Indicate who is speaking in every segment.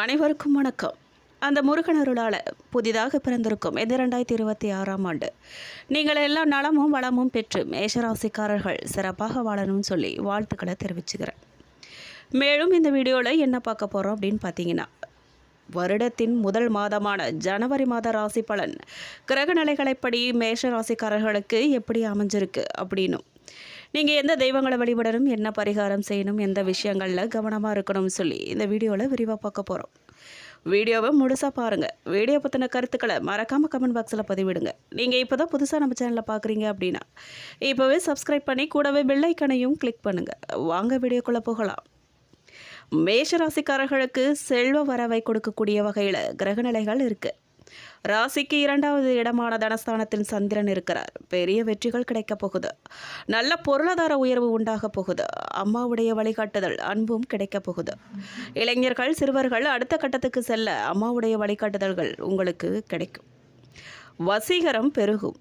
Speaker 1: அனைவருக்கும் வணக்கம். அந்த முருகன் அருளால் புதிதாக பிறந்திருக்கும் இந்த ரெண்டாயிரத்தி இருபத்தி ஆறாம் ஆண்டு. நீங்கள் எல்லாம் நலமும் வளமும் பெற்று மேஷராசிக்காரர்கள் சிறப்பாக வாழணும்னு சொல்லி வாழ்த்துக்களை தெரிவிச்சுக்கிறேன். மேலும் இந்த வீடியோவில் என்ன பார்க்க போகிறோம் அப்படின்னு பார்த்தீங்கன்னா வருடத்தின் முதல் மாதமான ஜனவரி மாத ராசி பலன். கிரக நிலைகளைப்படி மேஷ ராசிக்காரர்களுக்கு எப்படி அமைஞ்சிருக்கு அப்படின்னும் நீங்கள் எந்த தெய்வங்களை வழிபடணும் என்ன பரிகாரம் செய்யணும் எந்த விஷயங்களில் கவனமாக இருக்கணும்னு சொல்லி இந்த வீடியோவில் விரிவாக பார்க்க போகிறோம் வீடியோவை முழுசாக பாருங்கள் வீடியோ பற்றின கருத்துக்களை மறக்காமல் கமெண்ட் பாக்ஸில் பதிவிடுங்க. நீங்கள் இப்போ தான் புதுசாக நம்ம சேனலில் பார்க்குறீங்க அப்படின்னா இப்போவே சப்ஸ்கிரைப் பண்ணி கூடவே பெல்லைக்கனையும் கிளிக் பண்ணுங்கள் வாங்க வீடியோக்குள்ளே போகலாம். மேஷராசிக்காரர்களுக்கு செல்வ வரவை கொடுக்கக்கூடிய வகையில் கிரகநிலைகள் இருக்குது ராசிக்கு இரண்டாவது இடமான தனஸ்தானத்தில் சந்திரன் இருக்கிறார். பெரிய வெற்றிகள் கிடைக்கப் போகுது. நல்ல பொருளாதார உயர்வு உண்டாக போகுது. அம்மாவுடைய வழிகாட்டுதல் அன்பும் கிடைக்கப் போகுது. இளைஞர்கள் சிறுவர்கள் அடுத்த கட்டத்துக்கு செல்ல அம்மாவுடைய வழிகாட்டுதல்கள் உங்களுக்கு கிடைக்கும். வசீகரம் பெருகும்.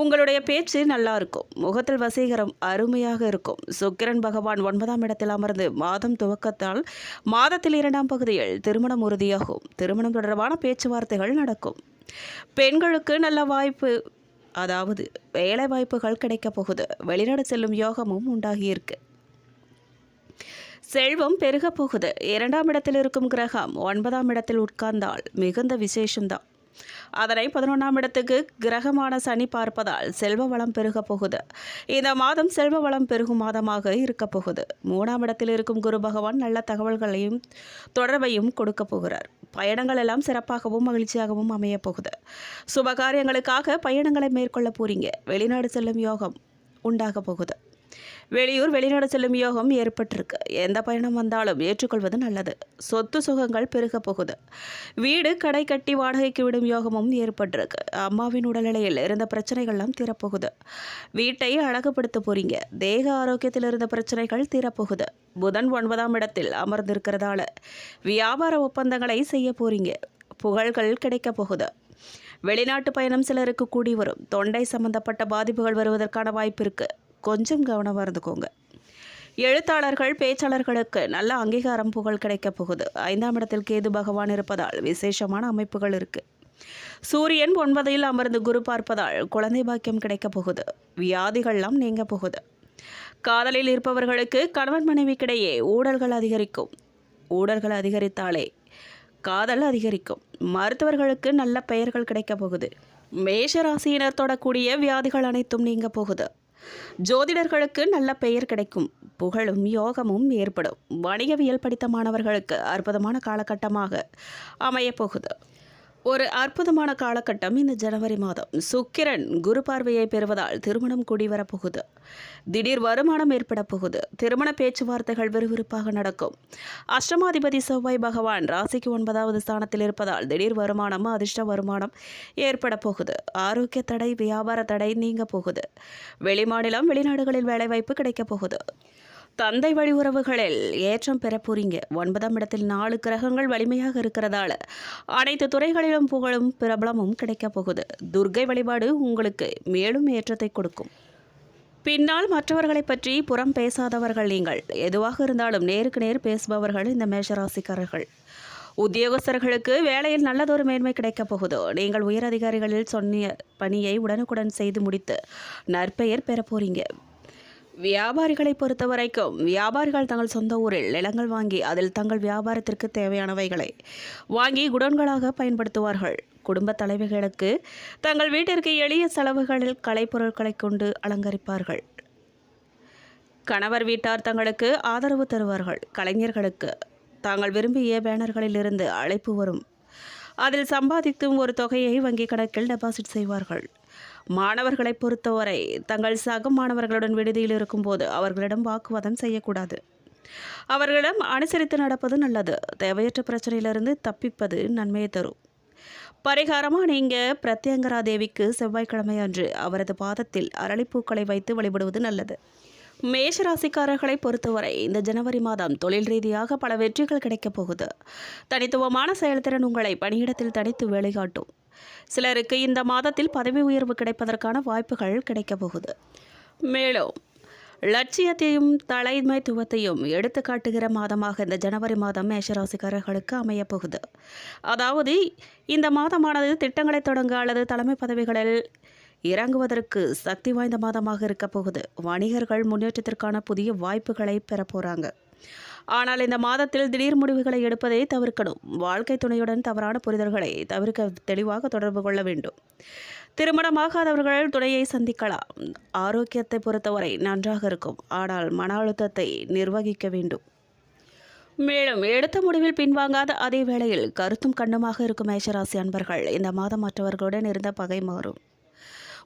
Speaker 1: உங்களுடைய பேச்சு நல்லா இருக்கும். முகத்தில் வசீகரம் அருமையாக இருக்கும். சுக்கிரன் பகவான் ஒன்பதாம் இடத்தில் அமர்ந்து மாதம் துவக்கத்தால் மாதத்தில் இரண்டாம் பகுதியில் திருமணம் உறுதியாகும். திருமணம் தொடர்பான பேச்சுவார்த்தைகள் நடக்கும். பெண்களுக்கு நல்ல வாய்ப்பு அதாவது வேலை வாய்ப்புகள் கிடைக்கப் போகுது. வெளிநாடு செல்லும் யோகமும் உண்டாகியிருக்கு. செல்வம் பெருகப் போகுது. இரண்டாம் இடத்தில் இருக்கும் கிரகம் ஒன்பதாம் இடத்தில் உட்கார்ந்தால் மிகுந்த விசேஷம்தான். அதனை பதினொன்றாம் இடத்துக்கு கிரகமான சனி பார்ப்பதால் செல்வ வளம் பெருகப் போகுது. இந்த மாதம் செல்வ வளம் பெருகும் மாதமாக இருக்கப் போகுது. மூணாம் இடத்தில் இருக்கும் குரு பகவான் நல்ல தகவல்களையும் தொடர்பையும் கொடுக்க போகிறார். பயணங்கள் எல்லாம் சிறப்பாகவும் மகிழ்ச்சியாகவும் அமையப் போகுது. சுபகாரியங்களுக்காக பயணங்களை மேற்கொள்ள போறீங்க. வெளிநாடு செல்லும் யோகம் உண்டாக போகுது. வெளியூர் வெளிநாடு செல்லும் யோகம் ஏற்பட்டிருக்கு. எந்த பயணம் வந்தாலும் ஏற்றுக்கொள்வது நல்லது. சொத்து சுகங்கள் பெருக போகுது. வீடு கடை கட்டி வாடகைக்கு விடும் யோகமும் ஏற்பட்டிருக்கு. அம்மாவின் உடல்நிலையில் இருந்த பிரச்சனைகள்லாம் தீரப்போகுது. வீட்டை அழகுபடுத்த போறீங்க. தேக ஆரோக்கியத்தில் இருந்த பிரச்சனைகள் தீரப்போகுது. புதன் ஒன்பதாம் இடத்தில் அமர்ந்திருக்கிறதால வியாபார ஒப்பந்தங்களை செய்ய போறீங்க. புகழ்கள் கிடைக்கப் போகுது. வெளிநாட்டு பயணம் சிலருக்கு கூடி வரும். தொண்டை சம்பந்தப்பட்ட பாதிப்புகள் வருவதற்கான வாய்ப்பு இருக்குது கொஞ்சம் கவனமாக இருந்துக்கோங்க. எழுத்தாளர்கள் பேச்சாளர்களுக்கு நல்ல அங்கீகாரம் புகழ் கிடைக்கப் போகுது. ஐந்தாம் இடத்தில் கேது பகவான் இருப்பதால் விசேஷமான அமைப்புகள் இருக்கு. சூரியன் ஒன்பதில் அமர்ந்து குரு பார்ப்பதால் குழந்தை பாக்கியம் கிடைக்கப் போகுது. வியாதிகள்லாம் நீங்க போகுது. காதலில் இருப்பவர்களுக்கு கணவன் மனைவிக்கிடையே ஊழல்கள் அதிகரிக்கும். ஊழல்கள் அதிகரித்தாலே காதல் அதிகரிக்கும். மருத்துவர்களுக்கு நல்ல பெயர்கள் கிடைக்கப் போகுது. மேஷ ராசியினர் தொடக்கூடிய வியாதிகள் அனைத்தும் நீங்க போகுது. ஜோதிடர்களுக்கு நல்ல பெயர் கிடைக்கும். புகழும் யோகமும் ஏற்படும். வணிகவியல் படித்த மாணவர்களுக்கு அற்புதமான காலகட்டமாக அமையப்போகுது. ஒரு அற்புதமான காலகட்டம் இந்த ஜனவரி மாதம். சுக்கிரன் குரு பார்வையை பெறுவதால் திருமணம் குடிவரப்போகுது திடீர் வருமானம் ஏற்பட போகுது. திருமண பேச்சுவார்த்தைகள் விறுவிறுப்பாக நடக்கும். அஷ்டமாதிபதி செவ்வாய் பகவான் ராசிக்கு ஒன்பதாவது ஸ்தானத்தில் இருப்பதால் திடீர் வருமானம் அதிர்ஷ்ட வருமானம் ஏற்பட போகுது. ஆரோக்கிய தடை வியாபார தடை நீங்க போகுது. வெளிமாநிலம் வெளிநாடுகளில் வேலைவாய்ப்பு கிடைக்கப் போகுது. தந்தை வழி உறவுகளில் ஏற்றம் பெற போறீங்க. ஒன்பதாம் இடத்தில் நாலு கிரகங்கள் வலிமையாக இருக்கிறதால அனைத்து துறைகளிலும் புகழும் பிரபலமும் கிடைக்கப் போகுது. துர்க்கை வழிபாடு உங்களுக்கு மேலும் ஏற்றத்தை கொடுக்கும். பின்னால் மற்றவர்களை பற்றி புறம் பேசாதவர்கள் நீங்கள். எதுவாக இருந்தாலும் நேருக்கு நேர் பேசுபவர்கள் இந்த மேஷராசிக்காரர்கள். உத்தியோகஸ்தர்களுக்கு வேலையில் நல்லதொரு மேன்மை கிடைக்கப் போகுது. நீங்கள் உயர் அதிகாரிகளில் சொன்னிய பணியை உடனுக்குடன் செய்து முடித்து நற்பெயர் பெற போறீங்க. வியாபாரிகளை பொறுத்த வரைக்கும் வியாபாரிகள் தங்கள் சொந்த ஊரில் நிலங்கள் வாங்கி அதில் தங்கள் வியாபாரத்திற்கு தேவையானவைகளை வாங்கி குடோன்களாக பயன்படுத்துவார்கள். குடும்ப தலைவிகளுக்கு தங்கள் வீட்டிற்கு எளிய செலவுகளில் கலைப்பொருட்களை கொண்டு அலங்கரிப்பார்கள். கணவர் வீட்டார் தங்களுக்கு ஆதரவு தருவார்கள். கலைஞர்களுக்கு தாங்கள் விரும்பிய பேனர்களிலிருந்து அழைப்பு வரும். அதில் சம்பாதித்தும் ஒரு தொகையை வங்கி கணக்கில் டெபாசிட் செய்வார்கள். மாணவர்களை பொறுத்தவரை தங்கள் சக மாணவர்களுடன் விடுதியில் இருக்கும்போது அவர்களிடம் வாக்குவாதம் செய்யக்கூடாது. அவர்களிடம் அனுசரித்து நடப்பது நல்லது. தேவையற்ற பிரச்சனையிலிருந்து தப்பிப்பது நன்மையை தரும். பரிகாரமாக நீங்கள் பிரத்யங்கரா தேவிக்கு செவ்வாய்க்கிழமை அன்று அவரது பாதத்தில் அரளிப்பூக்களை வைத்து வழிபடுவது நல்லது. மேஷராசிக்காரர்களை பொறுத்தவரை இந்த ஜனவரி மாதம் தொழில் ரீதியாக பல வெற்றிகள் கிடைக்கப் போகுது. தனித்துவமான செயல்திறன் உங்களை பணியிடத்தில் தனித்து வேலை காட்டும் சிலருக்கு இந்த மாதத்தில் பதவி உயர்வு கிடைப்பதற்கான வாய்ப்புகள் கிடைக்கப் போகுது. மேலும் லட்சியத்தையும் தலைமைத்துவத்தையும் எடுத்து காட்டுகிற மாதமாக இந்த ஜனவரி மாதம் மேஷராசிக்காரர்களுக்கு அமையப் போகுது. அதாவது இந்த மாதமானது திட்டங்களை தொடங்க அல்லது தலைமை பதவிகளில் இறங்குவதற்கு சக்தி வாய்ந்த மாதமாக இருக்க போகுது. வணிகர்கள் முன்னேற்றத்திற்கான புதிய வாய்ப்புகளை பெறப்போகிறாங்க ஆனால் இந்த மாதத்தில் திடீர் முடிவுகளை எடுப்பதை தவிர்க்கணும். வாழ்க்கை துணையுடன் தவறான புரிதல்களை தவிர்க்க தெளிவாக தொடர்பு கொள்ள வேண்டும். திருமணமாகாதவர்கள் துணையை சந்திக்கலாம். ஆரோக்கியத்தை பொறுத்தவரை நன்றாக இருக்கும். ஆனால் மன அழுத்தத்தை நிர்வகிக்க வேண்டும். மேலும் எடுத்த முடிவில் பின்வாங்காத அதே வேளையில் கருத்தும் கண்ணுமாக இருக்கும் மேஷராசி அன்பர்கள். இந்த மாதம் மற்றவர்களுடன் இருந்த பகை மாறும்.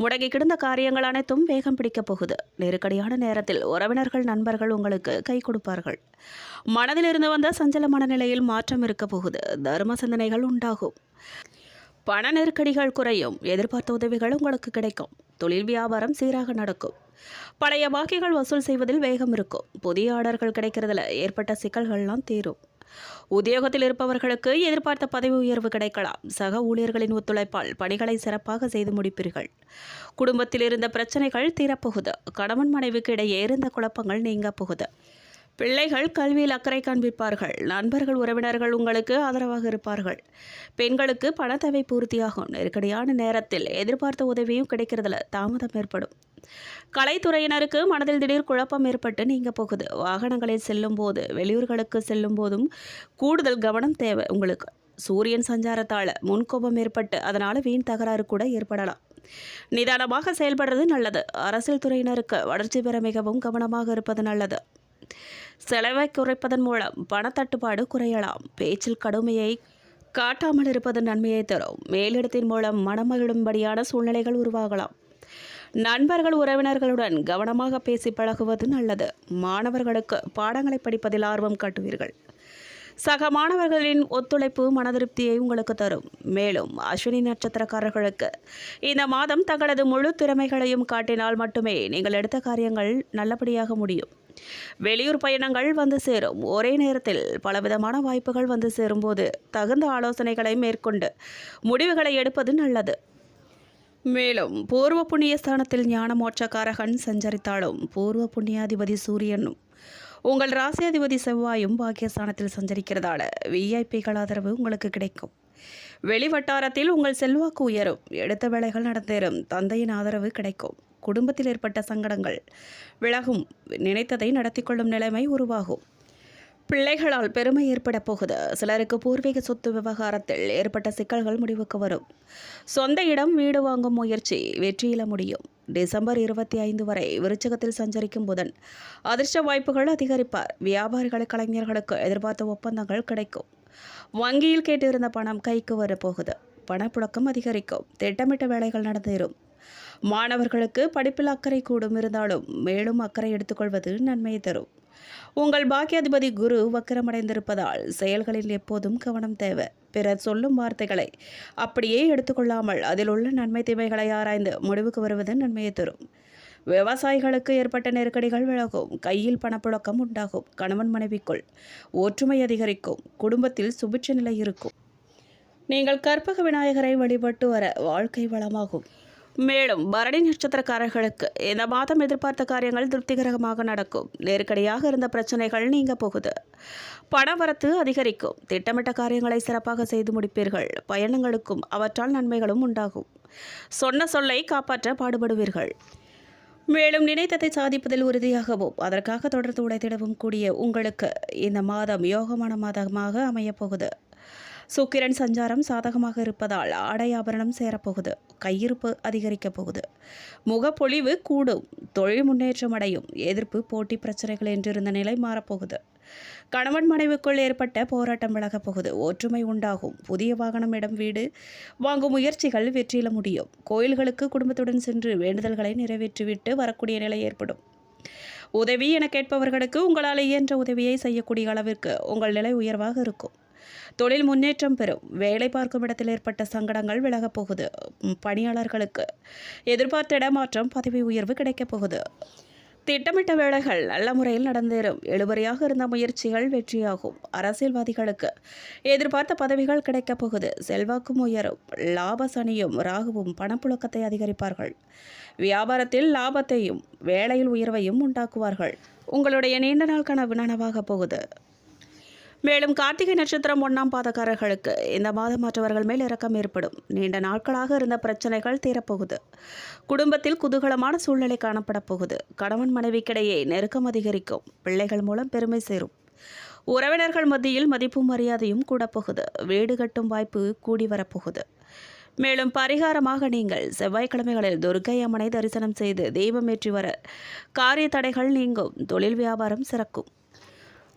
Speaker 1: முடங்கி கிடந்த காரியங்கள் அனைத்தும் வேகம் பிடிக்கப் போகுது. நெருக்கடியான நேரத்தில் உறவினர்கள் நண்பர்கள் உங்களுக்கு கை கொடுப்பார்கள். மனதில் இருந்து வந்த சஞ்சல மனநிலையில் மாற்றம் இருக்க போகுது. தர்ம சிந்தனைகள் உண்டாகும். பண நெருக்கடிகள் குறையும். எதிர்பார்த்த உதவிகள் உங்களுக்கு கிடைக்கும். தொழில் வியாபாரம் சீராக நடக்கும். பழைய பாக்கிகள் வசூல் செய்வதில் வேகம் இருக்கும். புதிய ஆர்டர்கள் கிடைக்கிறதுல ஏற்பட்ட சிக்கல்கள்லாம் தீரும். உத்தியோகத்தில் இருப்பவர்களுக்கு எதிர்பார்த்த பதவி உயர்வு கிடைக்கலாம். சக ஊழியர்களின் ஒத்துழைப்பால் பணிகளை சிறப்பாக செய்து முடிப்பீர்கள். குடும்பத்தில் இருந்த பிரச்சனைகள் தீரப்போகுது. கணவன் மனைவிக்கு இடையே இருந்த குழப்பங்கள் நீங்க போகுது. பிள்ளைகள் கல்வியில் அக்கறை காண்பிப்பார்கள். நண்பர்கள் உறவினர்கள் உங்களுக்கு ஆதரவாக இருப்பார்கள். பெண்களுக்கு பணத்தவை பூர்த்தியாகும். நெருக்கடியான நேரத்தில் எதிர்பார்த்த உதவியும் கிடைக்கிறதுல தாமதம் ஏற்படும். கலைத்துறையினருக்கு மனதில் திடீர் குழப்பம் ஏற்பட்டு நீங்க போகுது. வாகனங்களில் செல்லும் போது வெளியூர்களுக்கு செல்லும் போதும் கூடுதல் கவனம் தேவை உங்களுக்கு. சூரியன் சஞ்சாரத்தால் முன்கோபம் ஏற்பட்டு அதனால் வீண் தகராறு கூட ஏற்படலாம். நிதானமாக செயல்படுறது நல்லது. அரசியல் துறையினருக்கு வளர்ச்சி பெற மிகவும் கவனமாக இருப்பது நல்லது. செலவை குறைப்பதன் மூலம் பணத்தட்டுப்பாடு குறையலாம். பேச்சில் கடுமையை காட்டாமல் இருப்பது நன்மையை தரும். மேலிடத்தின் மூலம் மனமகிழும்படியான சூழ்நிலைகள் உருவாகலாம். நண்பர்கள் உறவினர்களுடன் கவனமாக பேசி பழகுவது நல்லது. மாணவர்களுக்கு பாடங்களை படிப்பதில் ஆர்வம் காட்டுவீர்கள். சக மாணவர்களின் ஒத்துழைப்பு மனதிருப்தியை உங்களுக்கு தரும். மேலும் அஸ்வினி நட்சத்திரக்காரர்களுக்கு இந்த மாதம் தங்களது முழு திறமைகளையும் காட்டினால் மட்டுமே நீங்கள் எடுத்த காரியங்கள் நல்லபடியாக முடியும். வெளியூர் பயணங்கள் வந்து சேரும். ஒரே நேரத்தில் பலவிதமான வாய்ப்புகள் வந்து சேரும்போது தகுந்த ஆலோசனைகளை மேற்கொண்டு முடிவுகளை எடுப்பது நல்லது. மேலும் பூர்வ புண்ணிய ஸ்தானத்தில் ஞான மோட்சக்காரகன் சஞ்சரித்தாலும் பூர்வ புண்ணியாதிபதி சூரியனும் உங்கள் ராசியாதிபதி செவ்வாயும் பாக்கியஸ்தானத்தில் சஞ்சரிக்கிறதால விஐபிகள் ஆதரவு உங்களுக்கு கிடைக்கும். வெளிவட்டாரத்தில் உங்கள் செல்வாக்கு உயரும். எடுத்த வேலைகள் நடந்தேறும். தந்தையின் ஆதரவு கிடைக்கும். குடும்பத்தில் ஏற்பட்ட சங்கடங்கள் விலகும். நினைத்ததை நடத்தி கொள்ளும் நிலைமை உருவாகும். பிள்ளைகளால் பெருமை ஏற்பட போகுது. சிலருக்கு பூர்வீக சொத்து விவகாரத்தில் ஏற்பட்ட சிக்கல்கள் முடிவுக்கு வரும். சொந்த இடம் வீடு வாங்கும் முயற்சி வெற்றியில முடியும். டிசம்பர் இருபத்தி ஐந்து வரை விருச்சகத்தில் சஞ்சரிக்கும் புதன். அதிர்ஷ்ட வாய்ப்புகள் அதிகரிப்பார். வியாபாரிகள் கலைஞர்களுக்கு எதிர்பார்த்த ஒப்பந்தங்கள் கிடைக்கும். வங்கியில் கேட்டிருந்த பணம் கைக்கு வரப்போகுது. பணப்புழக்கம் அதிகரிக்கும். திட்டமிட்ட வேலைகள் நடந்தேறும். மாணவர்களுக்கு படிப்பில் அக்கறை கூடும் இருந்தாலும் மேலும் அக்கறை எடுத்துக்கொள்வது நன்மையை தரும். உங்கள் பாக்கியாதிபதி குரு வக்கரமடைந்திருப்பதால் செயல்களில் எப்போதும் கவனம் தேவை. பிறர் சொல்லும் வார்த்தைகளை அப்படியே எடுத்துக்கொள்ளாமல் அதில் உள்ள நன்மை தீமைகளை ஆராய்ந்து முடிவுக்கு வருவது நன்மையை தரும். விவசாயிகளுக்கு ஏற்பட்ட நெருக்கடிகள் விலகும். கையில் பணப்புழக்கம் உண்டாகும். கணவன் மனைவிக்குள் ஒற்றுமை அதிகரிக்கும். குடும்பத்தில் சுபிட்ச நிலை இருக்கும். நீங்கள் கற்பக விநாயகரை வழிபட்டு வர வாழ்க்கை வளமாகும். மேலும் பரணி நட்சத்திரக்காரர்களுக்கு இந்த மாதம் எதிர்பார்த்த காரியங்கள் திருப்திகரமாக நடக்கும். நெருக்கடியாக இருந்த பிரச்சனைகள் நீங்க போகுது. பணவரத்து அதிகரிக்கும். திட்டமிட்ட காரியங்களை சிறப்பாக செய்து முடிப்பீர்கள். பயணங்களுக்கும் அவற்றால் நன்மைகளும் உண்டாகும். சொன்ன சொல்லை காப்பாற்ற பாடுபடுவீர்கள். மேலும் நினைத்ததை சாதிப்பதில் உறுதியாகவும் அதற்காக தொடர்ந்து உடைத்திடவும் கூடிய உங்களுக்கு இந்த மாதம் யோகமான மாதமாக அமையப்போகுது சுக்கிரன் சஞ்சாரம் சாதகமாக இருப்பதால் ஆடை ஆபரணம் சேரப்போகுது. கையிருப்பு அதிகரிக்கப் போகுது. முகப்பொழிவு கூடும். தொழில் முன்னேற்றம் அடையும். எதிர்ப்பு போட்டி பிரச்சனைகள் என்றிருந்த நிலை மாறப்போகுது. கணவன் மனைவிக்குள் ஏற்பட்ட போராட்டம் விலகப் போகுது. ஒற்றுமை உண்டாகும். புதிய வாகனம் இடம் வீடு வாங்கும் முயற்சிகள் வெற்றியில முடியும். கோயில்களுக்கு குடும்பத்துடன் சென்று வேண்டுதல்களை நிறைவேற்றிவிட்டு வரக்கூடிய நிலை ஏற்படும். உதவி என கேட்பவர்களுக்கு உங்களால் இயன்ற உதவியை செய்யக்கூடிய அளவிற்கு உங்கள் நிலை உயர்வாக இருக்கும். தொழில் முன்னேற்றம் பெறும். வேலை பார்க்கும் இடத்தில் ஏற்பட்ட சங்கடங்கள் விலகப் போகுது. பணியாளர்களுக்கு எதிர்பார்த்த இடமாற்றம் பதவி உயர்வு கிடைக்கப் போகுது. திட்டமிட்ட வேலைகள் நல்ல முறையில் நடந்தேறும். எழுபறையாக இருந்த முயற்சிகள் வெற்றியாகும். அரசியல்வாதிகளுக்கு எதிர்பார்த்த பதவிகள் கிடைக்கப் போகுது. செல்வாக்கும் உயரும். லாப சனியும் ராகுவும் பணப்புழக்கத்தை அதிகரிப்பார்கள். வியாபாரத்தில் லாபத்தையும் வேலையில் உயர்வையும் உண்டாக்குவார்கள். உங்களுடைய நீண்ட நாள் கனவு நனவாக போகுது. மேலும் கார்த்திகை நட்சத்திரம் ஒன்றாம் பாதக்காரர்களுக்கு இந்த மாதம் மற்றவர்கள் மேல் இறக்கம் ஏற்படும். நீண்ட நாட்களாக இருந்த பிரச்சனைகள் தீரப்போகுது. குடும்பத்தில் குதூகலமான சூழ்நிலை காணப்பட போகுது. கணவன் மனைவிக்கிடையே நெருக்கம் அதிகரிக்கும். பிள்ளைகள் மூலம் பெருமை சேரும். உறவினர்கள் மத்தியில் மதிப்பும் மரியாதையும் கூடப்போகுது வீடு கட்டும் வாய்ப்பு கூடி வரப்போகுது. மேலும் பரிகாரமாக நீங்கள் செவ்வாய்க்கிழமைகளில் துர்க்கை அம்மனை தரிசனம் செய்து தெய்வமேற்றி வர காரிய தடைகள் நீங்கும். தொழில் வியாபாரம் சிறக்கும்.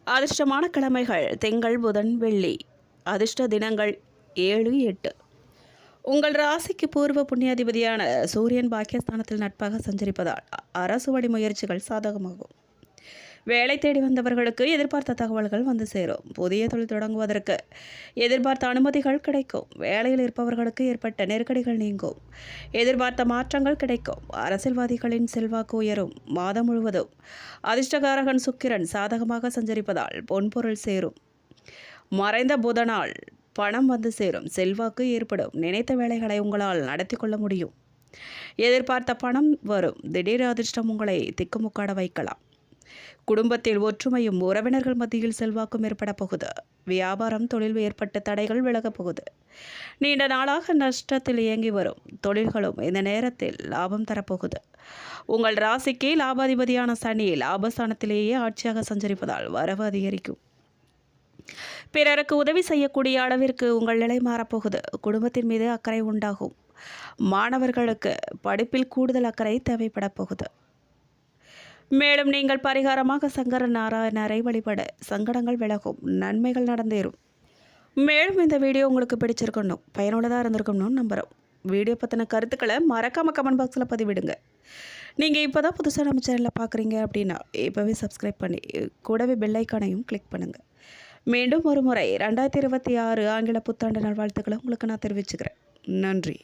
Speaker 1: அதிர்ஷ்டமான கிழமைகள். திங்கள் புதன் வெள்ளி. அதிர்ஷ்ட தினங்கள் ஏழு எட்டு. உங்கள் ராசிக்கு பூர்வ புண்ணியாதிபதியான சூரியன் பாக்கியஸ்தானத்தில் நட்பாக சஞ்சரிப்பதால் அரசு வழி முயற்சிகள் சாதகமாகும். வேலை தேடி வந்தவர்களுக்கு எதிர்பார்த்த தகவல்கள் வந்து சேரும். புதிய தொழில் தொடங்குவதற்கு எதிர்பார்த்த அனுமதிகள் கிடைக்கும். வேலையில் இருப்பவர்களுக்கு ஏற்பட்ட நெருக்கடிகள் நீங்கும். எதிர்பார்த்த மாற்றங்கள் கிடைக்கும். அரசியல்வாதிகளின் செல்வாக்கு உயரும். மாதம் முழுவதும் அதிர்ஷ்டகாரகன் சுக்கிரன் சாதகமாக சஞ்சரிப்பதால் பொன்பொருள் சேரும். மறைந்த புதனால் பணம் வந்து சேரும். செல்வாக்கு ஏற்படும். நினைத்த வேலைகளை உங்களால் நடத்தி கொள்ள முடியும். எதிர்பார்த்த பணம் வரும். திடீர் அதிர்ஷ்டம் உங்களை திக்குமுக்காட வைக்கலாம். குடும்பத்தில் ஒற்றுமையும் உறவினர்கள் மத்தியில் செல்வாக்கும் ஏற்பட போகுது. வியாபாரம் தொழில் ஏற்பட்ட தடைகள் விலகப் போகுது. நீண்ட நாளாக நஷ்டத்தில் இயங்கி வரும் தொழில்களும் இந்த நேரத்தில் லாபம் தரப்போகுது உங்கள் ராசிக்கு லாபாதிபதியான சனி லாபஸ்தானத்திலேயே ஆட்சியாக சஞ்சரிப்பதால் வரவு அதிகரிக்கும். பிறருக்கு உதவி செய்யக்கூடிய அளவிற்கு உங்கள் நிலை மாறப்போகுது குடும்பத்தின் மீது அக்கறை உண்டாகும். மாணவர்களுக்கு படிப்பில் கூடுதல் அக்கறை தேவைப்பட போகுது. மேலும் நீங்கள் பரிகாரமாக சங்கர நாராயணரை வழிபட சங்கடங்கள் விலகும் நன்மைகள் நடந்தேறும். மேலும் இந்த வீடியோ உங்களுக்கு பிடிச்சிருக்கணும் பயனுள்ளதாக இருந்திருக்கணும்னு நம்புகிறோம் வீடியோ பற்றின கருத்துக்களை மறக்காமல் கமெண்ட் பாக்ஸில் பதிவிடுங்க. நீங்கள் இப்போ தான் புதுசாக நம்ம சேனலில் பார்க்குறீங்க அப்படின்னா இப்போவே சப்ஸ்கிரைப் பண்ணி கூடவே பெல்லைக்கானையும் கிளிக் பண்ணுங்கள் மீண்டும் ஒரு முறை ரெண்டாயிரத்தி இருபத்தி ஆறு ஆங்கில புத்தாண்டு நல்வாழ்த்துக்களை உங்களுக்கு நான் தெரிவிச்சுக்கிறேன். நன்றி.